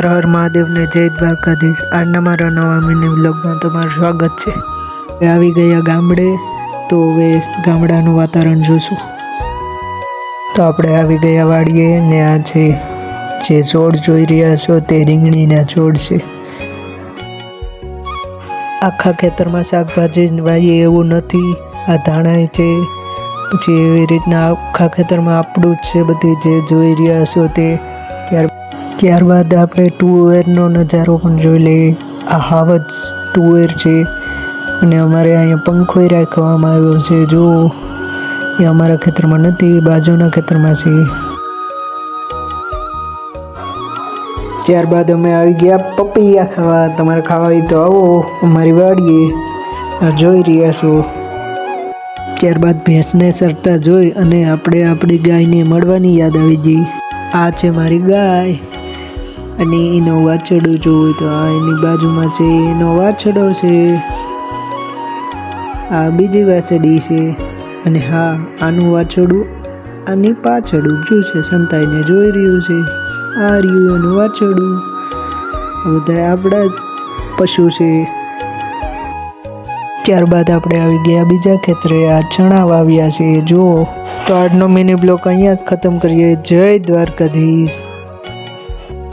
હર હર મહાદેવને જય દ્વારકાધીશ. આજના મારા નવા મિની બ્લોગમાં તમારું સ્વાગત છે. આવી ગયા ગામડે, તો હવે ગામડાનું વાતાવરણ જોશું. તો આપણે આવી ગયા વાડીએ ને આ છે, જે છોડ જોઈ રહ્યા છો તે રીંગણીના છોડ છે. આખા ખેતરમાં શાકભાજી વાવીએ એવું નથી. આ ધાણા છે, પછી એવી રીતના આખા ખેતરમાં આપણું જ છે બધી જે જોઈ રહ્યા છો તે. ત્યાર ત્યારબાદ આપણે ટુવેરનો નજારો પણ જોઈ લઈએ. આ હાવજ ટુવેર છે અને અમારે અહીંયા પંખોય રાખવામાં આવ્યો છે. જો, એ અમારા ખેતરમાં નથી બાજુના ખેતરમાં છે. ત્યારબાદ અમે આવી ગયા પપૈયા ખાવા. તમારે ખાવા તો આવો, અમારી વાડીએ. જોઈ રહ્યા છો. ત્યારબાદ ભેંસને સરતા જોઈ અને આપણે આપણી ગાયને મળવાની યાદ આવી ગઈ. આ છે મારી ગાય. અને એનો વાછડો જોવો તો આ એની બાજુમાં છે એનો વાછડો છે, આ બીજી વાછડી છે અને હા, આનું વાછડું આની પાછળ ઊભું છે, સંતાઈને જોઈ રહ્યું છે. આ રહ્યું એનું વાછડું બધા આપણા જ પશુ છે. ત્યારબાદ આપણે આવી ગયા બીજા ખેતરે આ ચણા વાવ્યા છે. જુઓ, તો આજનો મિની બ્લોક અહીંયા જ ખતમ કરીએ. જય દ્વારકાધીશ.